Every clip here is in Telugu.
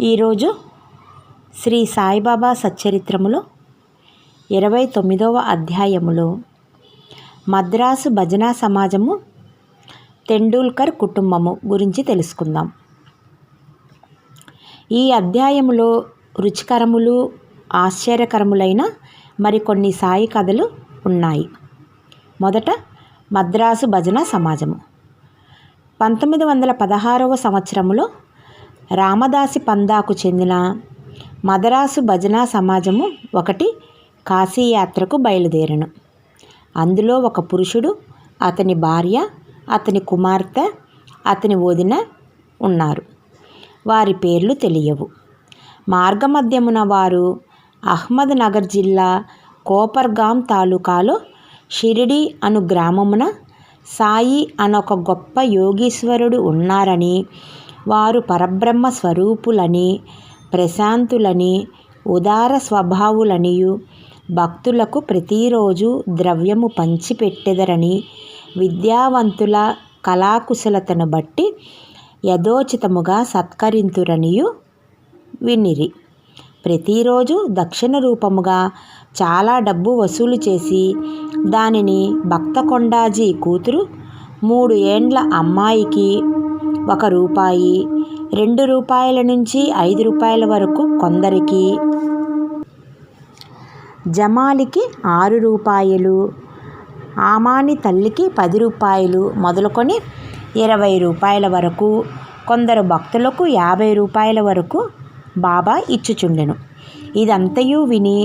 ఈరోజు శ్రీ సాయిబాబా సచ్చరిత్రములో ఇరవై తొమ్మిదవ అధ్యాయములో మద్రాసు భజనా సమాజము తెండూల్కర్ కుటుంబము గురించి తెలుసుకుందాం. ఈ అధ్యాయములో రుచికరములు ఆశ్చర్యకరములైన మరికొన్ని సాయి కథలు ఉన్నాయి. మొదట మద్రాసు భజన సమాజము. పంతొమ్మిది వందల పదహారవ సంవత్సరములో రామదాసి పందాకు చెందిన మదరాసు భజనా సమాజము ఒకటి కాశీయాత్రకు బయలుదేరను. అందులో ఒక పురుషుడు అతని భార్య అతని కుమార్తె అతని వదిన ఉన్నారు. వారి పేర్లు తెలియవు. మార్గమధ్యమున వారు అహ్మద్ నగర్ జిల్లా కోపర్గాం తాలూకాలో షిరిడి అను గ్రామమున సాయి అనొక గొప్ప యోగీశ్వరుడు ఉన్నారని వారు పరబ్రహ్మ స్వరూపులని ప్రశాంతులని ఉదార స్వభావులనియు భక్తులకు ప్రతిరోజు ద్రవ్యము పంచిపెట్టెదరని విద్యావంతుల కళాకుశలతను బట్టి యథోచితముగా సత్కరింతురనియు వినిరి. ప్రతిరోజు దక్షిణ రూపముగా చాలా డబ్బు వసూలు చేసి దానిని భక్తకొండాజీ కూతురు మూడు ఏండ్ల అమ్మాయికి ఒక రూపాయి రెండు రూపాయల నుంచి ఐదు రూపాయల వరకు కొందరికి. జమాలికి ఆరు రూపాయలు ఆమాని తల్లికి పది రూపాయలు మొదలుకొని ఇరవై రూపాయల వరకు కొందరు భక్తులకు యాభై రూపాయల వరకు బాబా ఇచ్చుచుండెను. ఇదంతయు విని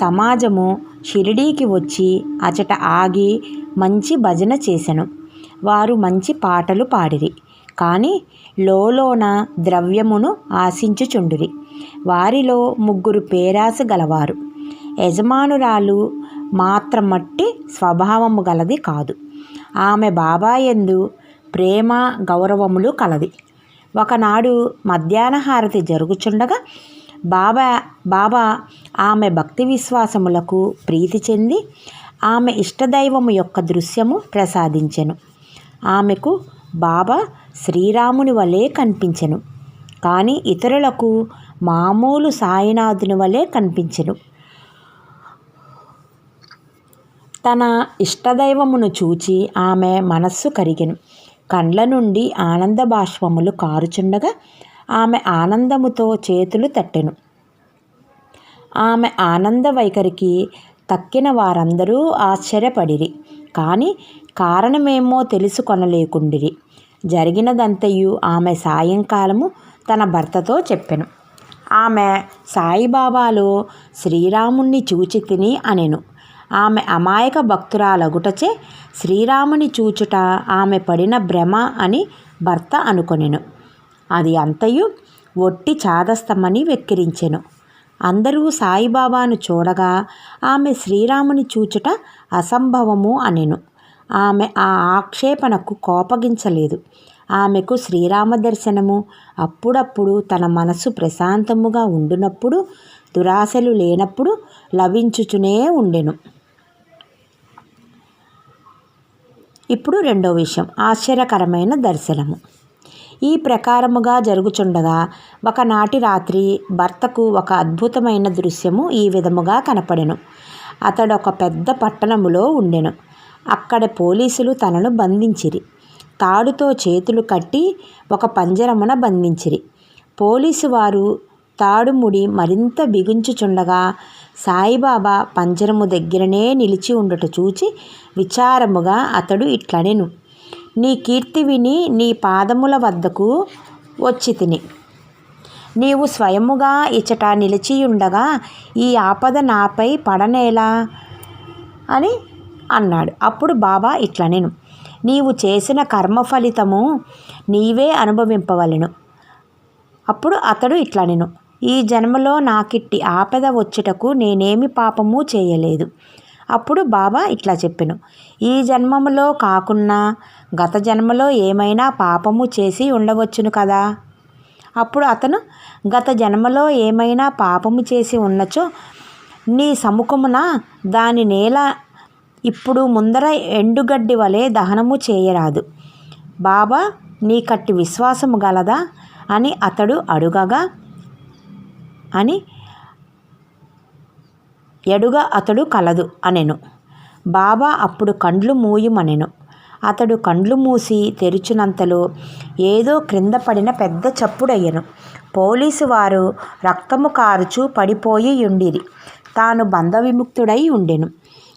సమాజము షిరిడీకి వచ్చి అచట ఆగి మంచి భజన చేసెను. వారు మంచి పాటలు పాడిరి. కానీ లోలోన ద్రవ్యమును ఆశించుచుండిరి. వారిలో ముగ్గురు పేరాస గలవారు. యజమానురాలు మాత్రమట్టి స్వభావము గలది కాదు. ఆమె బాబాయందు ప్రేమ గౌరవములు కలది. ఒకనాడు మధ్యాహ్న హారతి జరుగుచుండగా బాబా బాబా ఆమె భక్తి విశ్వాసములకు ప్రీతి చెంది ఆమె ఇష్టదైవము యొక్క దృశ్యము ప్రసాదించెను. ఆమెకు బాబా శ్రీరాముని వలె కనిపించెను. కానీ ఇతరులకు మామూలు సాయినాథుని వలె కనిపించెను. తన ఇష్టదైవమును చూచి ఆమె మనస్సు కరిగెను. కండ్ల నుండి ఆనంద బాష్పములు కారుచుండగా ఆమె ఆనందముతో చేతులు తట్టెను. ఆమె ఆనంద వైఖరికి తక్కిన వారందరూ ఆశ్చర్యపడిరి. కానీ కారణమేమో తెలుసుకొనలేకుండిరి. జరిగినదంతయు ఆమె సాయంకాలము తన భర్తతో చెప్పెను. ఆమె సాయిబాబాలో శ్రీరాముణ్ణి చూచి తిని అనెను. ఆమె అమాయక భక్తురాలగుటచే శ్రీరాముని చూచుట ఆమె పడిన భ్రమ అని భర్త అనుకొనెను. అది అంతయు ఒట్టి చాదస్తమని వెక్కిరించెను. అందరూ సాయిబాబాను చూడగా ఆమె శ్రీరాముని చూచుట అసంభవము అనెను. ఆమె ఆ ఆక్షేపణకు కోపగించలేదు. ఆమెకు శ్రీరామ దర్శనము. అప్పుడప్పుడు తన మనసు ప్రశాంతముగా ఉండునప్పుడు దురాశలు లేనప్పుడు లభించుచునే ఉండెను. ఇప్పుడు రెండో విషయం. ఆశ్చర్యకరమైన దర్శనము. ఈ ప్రకారముగా జరుగుచుండగా ఒకనాటి రాత్రి భర్తకు ఒక అద్భుతమైన దృశ్యము ఈ విధముగా కనపడెను. అతడు ఒక పెద్ద పట్టణములో ఉండెను. అక్కడ పోలీసులు తనను బంధించిరి. తాడుతో చేతులు కట్టి ఒక పంజరమున బంధించిరి. పోలీసు వారు తాడుముడి మరింత బిగించుచుండగా సాయిబాబా పంజరము దగ్గరనే నిలిచి ఉండట చూచి విచారముగా అతడు ఇట్లనెను నీ కీర్తి విని నీ పాదముల వద్దకు వచ్చి తిని. నీవు స్వయముగా ఇచట నిలిచియుండగా ఈ ఆపద నాపై పడనేలా అని అన్నాడు. అప్పుడు బాబా ఇట్లా నేను నీవు చేసిన కర్మ ఫలితము నీవే అనుభవింపవలెను. అప్పుడు అతడు ఇట్లా నేను ఈ జన్మలో నాకిట్టి ఆపద వచ్చుటకు నేనేమి పాపము చేయలేదు. అప్పుడు బాబా ఇట్లా చెప్పెను ఈ జన్మములో కాకున్నా గత జన్మలో ఏమైనా పాపము చేసి ఉండవచ్చును కదా? అప్పుడు అతను గత జన్మలో ఏమైనా పాపము చేసి ఉన్నచో నీ సముఖమున దాని నేల ఇప్పుడు ముందర ఎండుగడ్డి వలె దహనము చేయరాదు. బాబా నీకట్టి విశ్వాసము గలదా? అని అతడు అడుగగా అని ఎడుగ అతడు కలదు అనెను. బాబా అప్పుడు కండ్లు మూయుమనెను. అతడు కండ్లు మూసి తెరిచినంతలో ఏదో క్రింద పడిన పెద్ద చప్పుడయ్యను. పోలీసు వారు రక్తము కారుచూ పడిపోయి ఉండిరి. తాను బంధ విముక్తుడై ఉండెను.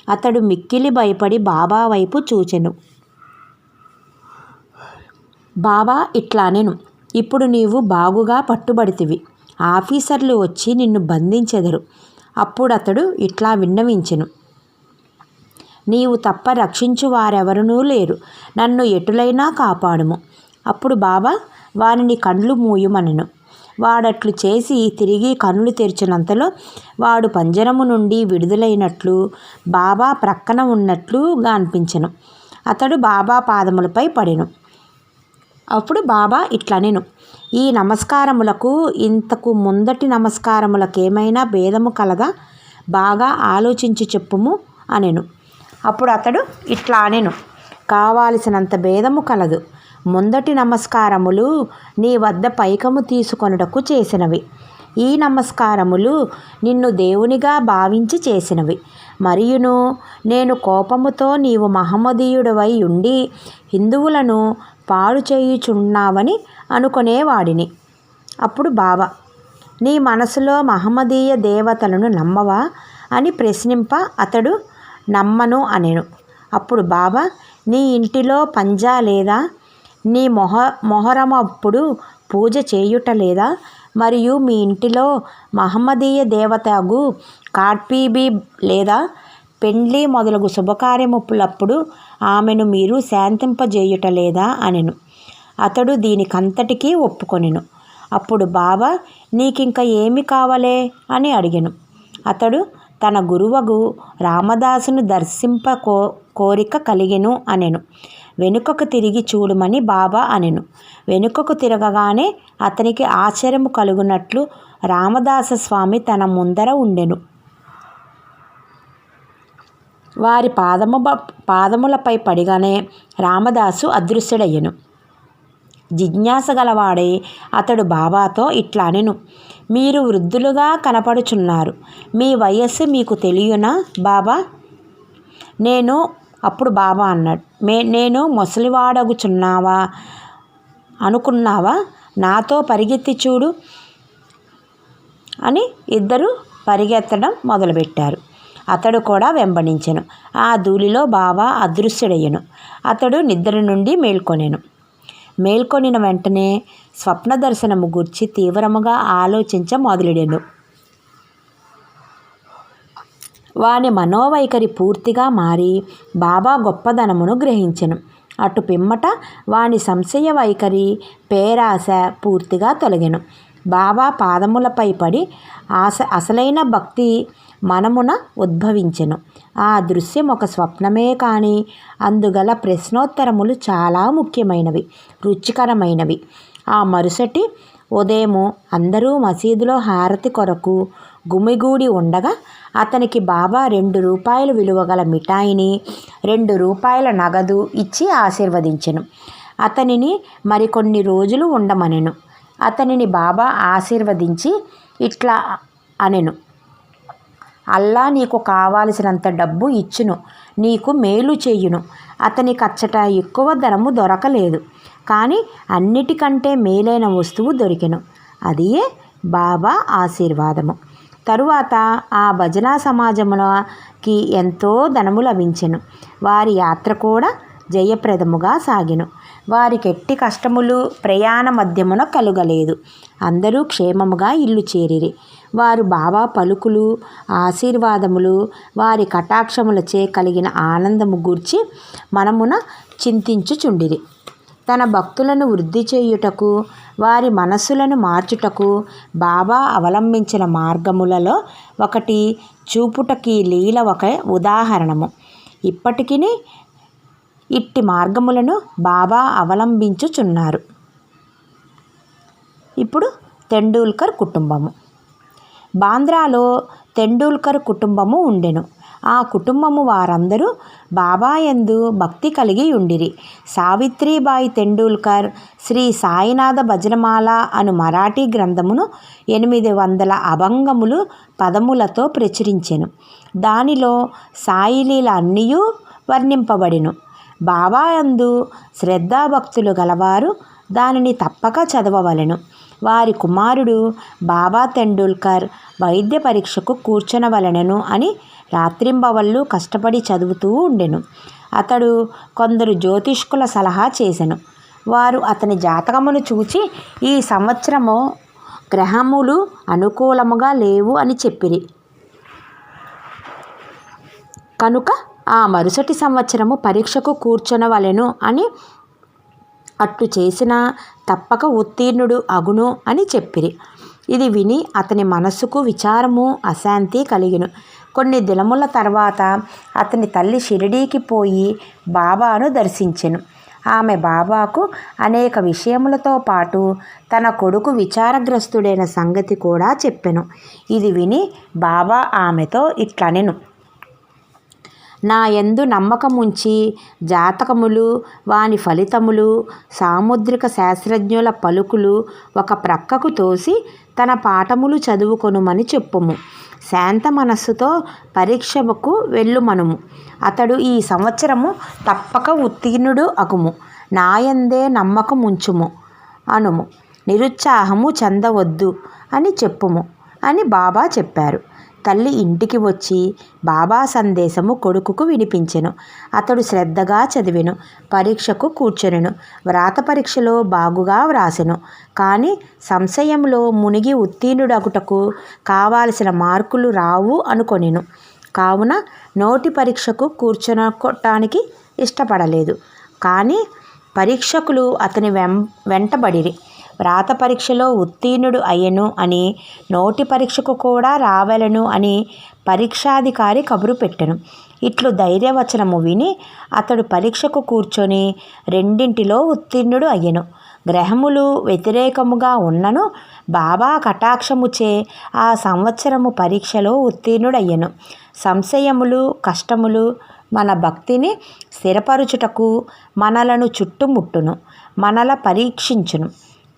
అతడు మిక్కిలి భయపడి బాబా వైపు చూచెను. బాబా ఇట్లానెను ఇప్పుడు నీవు బాగుగా పట్టుబడితివి. ఆఫీసర్లు వచ్చి నిన్ను బంధించెదరు. అప్పుడు అతడు ఇట్లా విన్నవించెను. నీవు తప్ప రక్షించు వారెవరునూ లేరు. నన్ను ఎటులైనా కాపాడుము. అప్పుడు బాబా వారిని కండ్లు మూయుమనెను. వాడట్లు చేసి తిరిగి కన్నులు తెరిచినంతలో వాడు పంజరము నుండి విడుదలైనట్లు బాబా ప్రక్కన ఉన్నట్లుగా అనిపించను. అతడు బాబా పాదములపై పడెను. అప్పుడు బాబా ఇట్లనెను ఈ నమస్కారములకు ఇంతకు ముందటి నమస్కారములకేమైనా భేదము కలదా? బాగా ఆలోచించి చెప్పుము అనెను. అప్పుడు అతడు ఇట్లా అనెను కావాల్సినంత భేదము కలదు. ముందటి నమస్కారములు నీ వద్ద పైకము తీసుకొనుటకు చేసినవి. ఈ నమస్కారములు నిన్ను దేవునిగా భావించి చేసినవి. మరియును నేను కోపముతో నీవు మహమ్మదీయుడవై ఉండి హిందువులను పాడు చేయుచున్నావని అనుకునేవాడిని. అప్పుడు బావ నీ మనసులో మహమ్మదీయ దేవతలను నమ్మవా అని ప్రశ్నింప అతడు నమ్మను అనెను. అప్పుడు బావ నీ ఇంటిలో పంజా లేదా? నీ మొహ మొహరమప్పుడు పూజ చేయుట లేదా మరియు మీ ఇంటిలో మహమ్మదీయ దేవతగు కార్పీబీ లేదా? పెండ్లి మొదలగు శుభకార్యముప్పులప్పుడు ఆమెను మీరు శాంతింపజేయుట లేదా అనెను. అతడు దీనికంతటికీ ఒప్పుకొనెను. అప్పుడు బాబా నీకింక ఏమి కావలే అని అడిగాను. అతడు తన గురువగు రామదాసును దర్శింప కో కోరిక కలిగెను అనెను. వెనుకకు తిరిగి చూడమని బాబా అనెను. వెనుకకు తిరగగానే అతనికి ఆశ్చర్యము కలుగునట్లు రామదాస స్వామి తన ముందర ఉండెను. వారి పాదము పాదములపై పడిగానే రామదాసు అదృశ్యుడయ్యను. జిజ్ఞాస గలవాడే అతడు బాబాతో ఇట్లా అనెను మీరు వృద్ధులుగా కనపడుచున్నారు. మీ వయస్సు మీకు తెలియనా బాబా? నేను అప్పుడు బాబా అన్నాడు మే నేను ముసలివాడగుచున్నావా? అనుకున్నావా? నాతో పరిగెత్తి చూడు అని ఇద్దరు పరిగెత్తడం మొదలుపెట్టారు. అతడు కూడా వెంబడించెను. ఆ ధూళిలో బాబా అదృశ్యుడయ్యను. అతడు నిద్ర నుండి మేల్కొనెను. మేల్కొనిన వెంటనే స్వప్న దర్శనము గూర్చి తీవ్రముగా ఆలోచించ మొదలెడెను. వాని మనోవైఖరి పూర్తిగా మారి బాబా గొప్పదనమును గ్రహించెను. అటు పిమ్మట వాని సంశయ వైఖరి పేరాశ పూర్తిగా తొలగెను. బాబా పాదములపై పడి ఆశ అసలైన భక్తి మనమున ఉద్భవించెను. ఆ దృశ్యం ఒక స్వప్నమే కానీ అందుగల ప్రశ్నోత్తరములు చాలా ముఖ్యమైనవి రుచికరమైనవి. ఆ మరుసటి ఉదయము అందరూ మసీదులో హారతి కొరకు గుమిగూడి ఉండగా అతనికి బాబా రెండు రూపాయలు విలువ గల మిఠాయిని రెండు రూపాయల నగదు ఇచ్చి ఆశీర్వదించెను. అతనిని మరికొన్ని రోజులు ఉండమనెను. అతనిని బాబా ఆశీర్వదించి ఇట్లా అనెను. అల్లా నీకు కావాల్సినంత డబ్బు ఇచ్చును. నీకు మేలు చేయును. అతని అచ్చట ఎక్కువ ధనము దొరకలేదు. కానీ అన్నిటికంటే మేలైన వస్తువు దొరికెను. అదియే బాబా ఆశీర్వాదము. తరువాత ఆ భజనా సమాజమునకి ఎంతో ధనము లభించెను. వారి యాత్ర కూడా జయప్రదముగా సాగెను. వారికి ఎట్టి కష్టములు ప్రయాణ మధ్యమున కలుగలేదు. అందరూ క్షేమముగా ఇల్లు చేరిరి. వారు బాబా పలుకులు ఆశీర్వాదములు వారి కటాక్షములచే కలిగిన ఆనందము గూర్చి మనమున చింతించుచుండిరి. తన భక్తులను వృద్ధి చేయుటకు వారి మనసులను మార్చుటకు బాబా అవలంబించిన మార్గములలో ఒకటి చూపుటకి లీల ఒక ఉదాహరణము. ఇప్పటికీ ఇట్టి మార్గములను బాబా అవలంబించుచున్నారు. ఇప్పుడు తెండూల్కర్ కుటుంబము. బాంద్రాలో తెండూల్కర్ కుటుంబము ఉండెను. ఆ కుటుంబము వారందరూ బాబాయందు భక్తి కలిగి ఉండిరి. సావిత్రిబాయి తెండూల్కర్ శ్రీ సాయినాథ భజనమాల అను మరాఠీ గ్రంథమును ఎనిమిది వందల అభంగములు పదములతో ప్రచురించెను. దానిలో సాయిలీల అన్నీయూ వర్ణింపబడిను. బాబాయందు శ్రద్ధాభక్తులు గలవారు దానిని తప్పక చదవవలెను. వారి కుమారుడు బాబా తెండూల్కర్ వైద్య పరీక్షకు కూర్చొనవలెనను అని రాత్రింబవళ్ళు కష్టపడి చదువుతూ ఉండెను. అతడు కొందరు జ్యోతిష్కుల సలహా చేసెను. వారు అతని జాతకమును చూచి ఈ సంవత్సరము గ్రహములు అనుకూలముగా లేవు అని చెప్పిరి. కనుక ఆ మరుసటి సంవత్సరము పరీక్షకు కూర్చొనవలెను అని అట్లు చేసిన తప్పక ఉత్తీర్ణుడు అగును అని చెప్పిరి. ఇది విని అతని మనస్సుకు విచారము అశాంతి కలిగిను. కొన్ని దినముల తర్వాత అతని తల్లి షిరిడీకి పోయి బాబాను దర్శించెను. ఆమె బాబాకు అనేక విషయములతో పాటు తన కొడుకు విచారగ్రస్తుడైన సంగతి కూడా చెప్పెను. ఇది విని బాబా ఆమెతో ఇట్లనెను. నా యందు నమ్మకముంచి జాతకములు వాని ఫలితములు సాముద్రిక శాస్త్రజ్ఞుల పలుకులు ఒక ప్రక్కకు తోసి తన పాఠములు చదువుకొనుమని చెప్పుము. శాంత మనస్సుతో పరీక్షకు వెళ్ళుమనుము. అతడు ఈ సంవత్సరము తప్పక ఉత్తీర్ణుడు అగుము. నాయందే నమ్మకముంచుము అనుము. నిరుత్సాహము చెందవద్దు అని చెప్పుము అని బాబా చెప్పారు. తల్లి ఇంటికి వచ్చి బాబా సందేశము కొడుకుకు వినిపించెను. అతడు శ్రద్ధగా చదివెను పరీక్షకు కూర్చొనెను వ్రాత పరీక్షలో బాగుగా వ్రాసెను. కానీ సంశయంలో మునిగి ఉత్తీర్ణుడగుటకు కావాల్సిన మార్కులు రావు అనుకొనెను. కావున నోటి పరీక్షకు కూర్చొనటానికి ఇష్టపడలేదు. కానీ పరీక్షకులు అతని వెం వెంటబడిరి. వ్రాత పరీక్షలో ఉత్తీర్ణుడు అయ్యను అని నోటి పరీక్షకు కూడా రావలను అని పరీక్షాధికారి కబురు పెట్టెను. ఇట్లు ధైర్యవచనము విని అతడు పరీక్షకు కూర్చొని రెండింటిలో ఉత్తీర్ణుడు అయ్యను. గ్రహములు వ్యతిరేకముగా ఉన్నను బాబా కటాక్షముచే ఆ సంవత్సరము పరీక్షలో ఉత్తీర్ణుడయ్యను. సంశయములు కష్టములు మన భక్తిని స్థిరపరుచుటకు మనలను చుట్టుముట్టును మనల పరీక్షించును.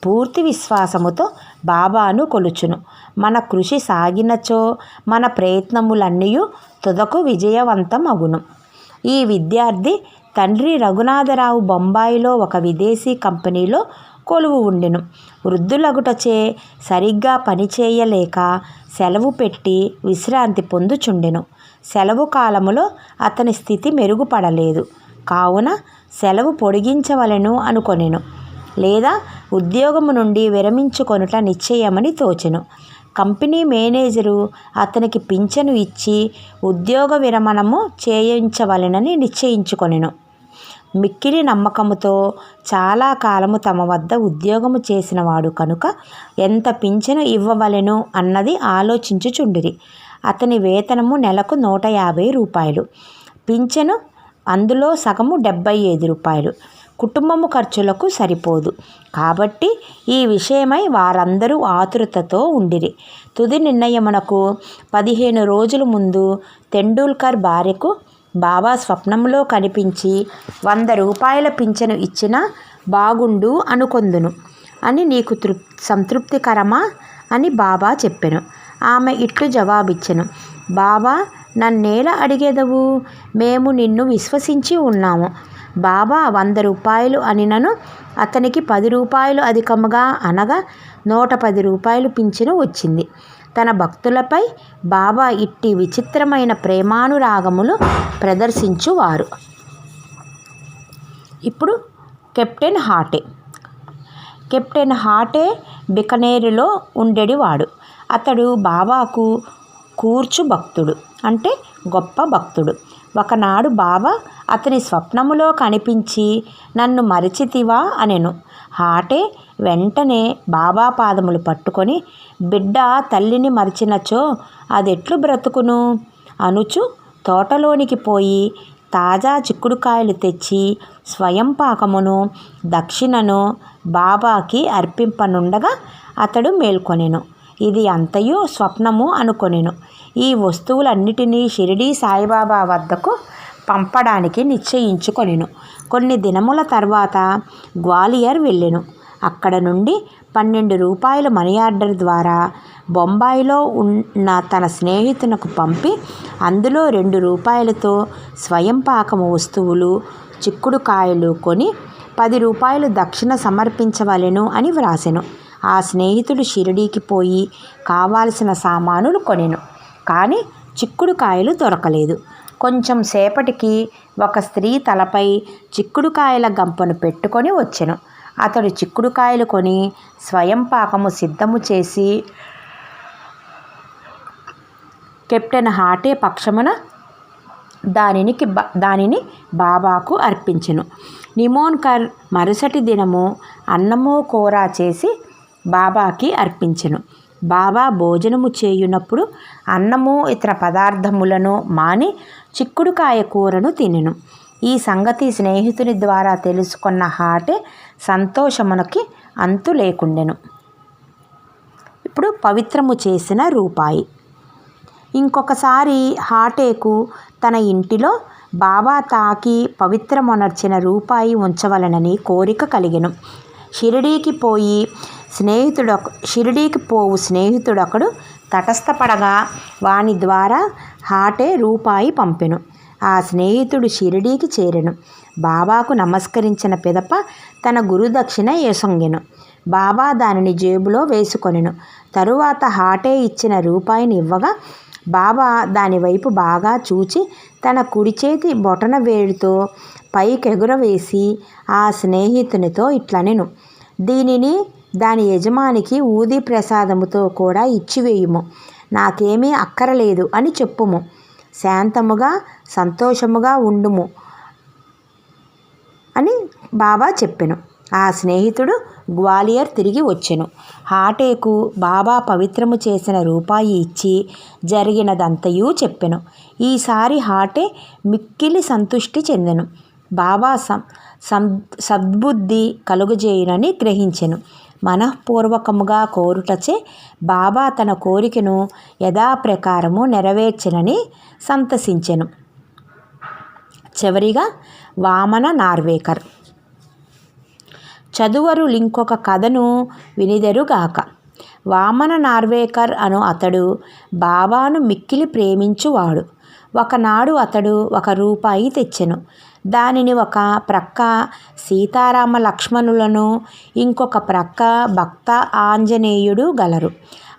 పూర్తి విశ్వాసముతో బాబాను కొలుచును. మన కృషి సాగినచో మన ప్రయత్నములన్నీ తుదకు విజయవంతం అగును ఈ విద్యార్థి తండ్రి రఘునాథరావు బొంబాయిలో ఒక విదేశీ కంపెనీలో కొలువు ఉండెను. వృద్ధులగుటచే సరిగ్గా పనిచేయలేక సెలవు పెట్టి విశ్రాంతి పొందుచుండెను. సెలవు కాలములో అతని స్థితి మెరుగుపడలేదు. కావున సెలవు పొడిగించవలెను అనుకొనెను. లేదా ఉద్యోగము నుండి విరమించుకొనుట నిశ్చయమని తోచెను. కంపెనీ మేనేజరు అతనికి పింఛను ఇచ్చి ఉద్యోగ విరమణము చేయించవలెనని నిశ్చయించుకొనెను. మిక్కిలి నమ్మకముతో చాలా కాలము తమ వద్ద ఉద్యోగము చేసినవాడు కనుక ఎంత పింఛను ఇవ్వవలెను అన్నది ఆలోచించుచుండిరి. అతని వేతనము నెలకు నూట యాభై రూపాయలు. పింఛను అందులో సగము డెబ్బై ఐదు రూపాయలు. కుటుంబము ఖర్చులకు సరిపోదు. కాబట్టి ఈ విషయమై వారందరూ ఆతురతతో ఉండిరి. తుది నిర్ణయమునకు పదిహేను రోజుల ముందు తెండూల్కర్ భార్యకు బాబా స్వప్నంలో కనిపించి వంద రూపాయల పింఛను ఇచ్చిన బాగుండు అనుకొందును. అని నీకు తృప్ సంతృప్తికరమా? అని బాబా చెప్పెను. ఆమె ఇట్లు జవాబిచ్చెను. బాబా నన్నేలా అడిగేదవు? మేము నిన్ను విశ్వసించి ఉన్నాము. బాబా వంద రూపాయలు అని నన్ను అతనికి పది రూపాయలు అధికముగా అనగా నూట పది రూపాయలు పింఛను వచ్చింది. తన భక్తులపై బాబా ఇట్టి విచిత్రమైన ప్రేమానురాగములు ప్రదర్శించువారు. ఇప్పుడు కెప్టెన్ హాటే. కెప్టెన్ హాటే బికనేరులో ఉండేవాడు అతడు బాబాకు కూర్చు భక్తుడు అంటే గొప్ప భక్తుడు. ఒకనాడు బాబా అతని స్వప్నములో కనిపించి నన్ను మరిచితివా అనెను. హాటే వెంటనే బాబా పాదములు పట్టుకొని బిడ్డ తల్లిని మరిచినచో అదెట్లు బ్రతుకును అనుచు తోటలోనికి పోయి తాజా చిక్కుడుకాయలు తెచ్చి స్వయం పాకమును దక్షిణను బాబాకి అర్పింపనుండగా అతడు మేల్కొనెను. ఇది అంతయు స్వప్నము అనుకొనెను. ఈ వస్తువులన్నిటినీ షిరిడీ సాయిబాబా వద్దకు పంపడానికి నిశ్చయించుకొనెను. కొన్ని దినముల తర్వాత గ్వాలియర్ వెళ్ళెను. అక్కడ నుండి పన్నెండు రూపాయల మనీ ఆర్డర్ ద్వారా బొంబాయిలో ఉన్న తన స్నేహితునకు పంపి అందులో రెండు రూపాయలతో స్వయం పాకము వస్తువులు చిక్కుడుకాయలు కొని పది రూపాయలు దక్షిణ సమర్పించవలెను అని వ్రాసెను. ఆ స్నేహితుడు షిరిడీకి పోయి కావాల్సిన సామానులు కొనెను. కానీ చిక్కుడుకాయలు దొరకలేదు. కొంచెం సేపటికి ఒక స్త్రీ తలపై చిక్కుడుకాయల గంపను పెట్టుకొని వచ్చెను. అతడు చిక్కుడుకాయలు కొని స్వయం పాకము సిద్ధము చేసి కెప్టెన్ హాటే పక్షమున దానిని దానిని బాబాకు అర్పించెను. నిమోన్కర్ మరుసటి దినము అన్నము కూర చేసి బాబాకి అర్పించెను. బాబా భోజనము చేయునప్పుడు అన్నము ఇతర పదార్థములను మాని చిక్కుడుకాయ కూరను తినెను. ఈ సంగతి స్నేహితుని ద్వారా తెలుసుకున్న హాటే సంతోషమునకి అంతు లేకుండెను. ఇప్పుడు పవిత్రము చేసిన రూపాయి. ఇంకొకసారి హాటేకు తన ఇంటిలో బాబా తాకి పవిత్రమునర్చిన రూపాయి ఉంచవలనని కోరిక కలిగెను. షిరిడీకి పోయి స్నేహితుడు షిరిడీకి పోవు స్నేహితుడొకడు తటస్థపడగా వాని ద్వారా హాటే రూపాయి పంపెను. ఆ స్నేహితుడు షిరిడీకి చేరెను. బాబాకు నమస్కరించిన పిదప తన గురుదక్షిణ ఏసొంగెను. బాబా దానిని జేబులో వేసుకొనెను. తరువాత హాటే ఇచ్చిన రూపాయిని ఇవ్వగా బాబా దానివైపు బాగా చూచి తన కుడి చేతి బొటన వేడితో పైకెగురవేసి ఆ స్నేహితునితో ఇట్లనెను. దీనిని దాని యజమానికి ఊది ప్రసాదముతో కూడా ఇచ్చివేయుము. నాకేమీ అక్కరలేదు అని చెప్పుము. శాంతముగా సంతోషముగా ఉండుము అని బాబా చెప్పెను. ఆ స్నేహితుడు గ్వాలియర్ తిరిగి వచ్చెను. హాటేకు బాబా పవిత్రము చేసిన రూపాయి ఇచ్చి జరిగినదంతయూ చెప్పెను. ఈసారి హాటే మిక్కిలి సంతుష్టి చెందెను. బాబా సం సద్బుద్ధి కలుగజేయునని గ్రహించెను. మనఃపూర్వకముగా కోరుటచే బాబా తన కోరికను యథాప్రకారము నెరవేర్చెనని సంతసించెను. చివరిగా వామన నార్వేకర్. చదువరు ఇంకొక కథను వినిదెరుగాక. వామన నార్వేకర్ అను అతడు బాబాను మిక్కిలి ప్రేమించువాడు. ఒకనాడు అతడు ఒక రూపాయి తెచ్చెను. దానిని ఒక ప్రక్క సీతారామ లక్ష్మణులను ఇంకొక ప్రక్క భక్త ఆంజనేయుడు గలరు.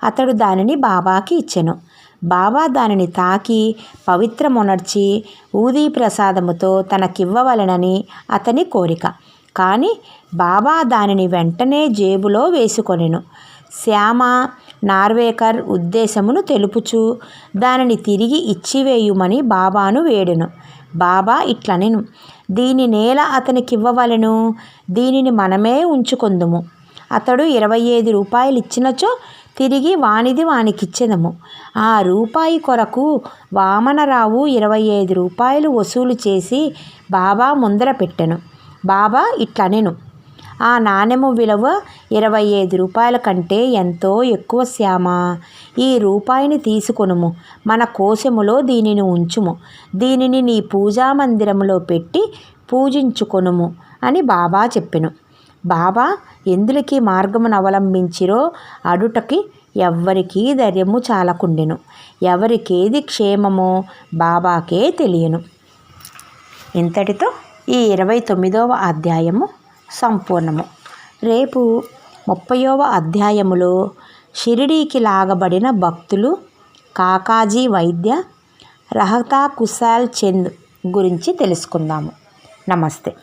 అతడు దానిని బాబాకి ఇచ్చెను. బాబా దానిని తాకి పవిత్రమునర్చి ఊదీ ప్రసాదముతో తనకివ్వవలనని అతని కోరిక. కానీ బాబా దానిని వెంటనే జేబులో వేసుకొనెను. శ్యామ నార్వేకర్ ఉద్దేశమును తెలుపుచు దానిని తిరిగి ఇచ్చివేయుమని బాబాను వేడెను. బాబా ఇట్లనెను. దీని నేల అతనికివ్వవలెను? దీనిని మనమే ఉంచుకొందుము. అతడు ఇరవై ఐదు రూపాయలు ఇచ్చినచో తిరిగి వానిది వానికిచ్చెదము. ఆ రూపాయి కొరకు వామనరావు ఇరవై ఐదు రూపాయలు వసూలు చేసి బాబా ముందర పెట్టెను. బాబా ఇట్లనెను. ఆ నాణెము విలువ ఇరవై ఐదు రూపాయల కంటే ఎంతో ఎక్కువ శ్యామ. ఈ రూపాయిని తీసుకొనుము. మన కోశములో దీనిని ఉంచుము. దీనిని నీ పూజా మందిరములో పెట్టి పూజించుకొనుము అని బాబా చెప్పెను. బాబా ఎందులకి మార్గమును అవలంబించిరో అడుటకి ఎవ్వరికీ ధైర్యము చాలకుండెను. ఎవరికేది క్షేమమో బాబాకే తెలియను. ఇంతటితో ఈ ఇరవై తొమ్మిదవ అధ్యాయము సంపూర్ణము. రేపు ముప్పైవ అధ్యాయములో షిరిడీకి లాగబడిన భక్తులు కాకాజీ వైద్య రహతా కుశాల్ చంద్ గురించి తెలుసుకుందాము. నమస్తే.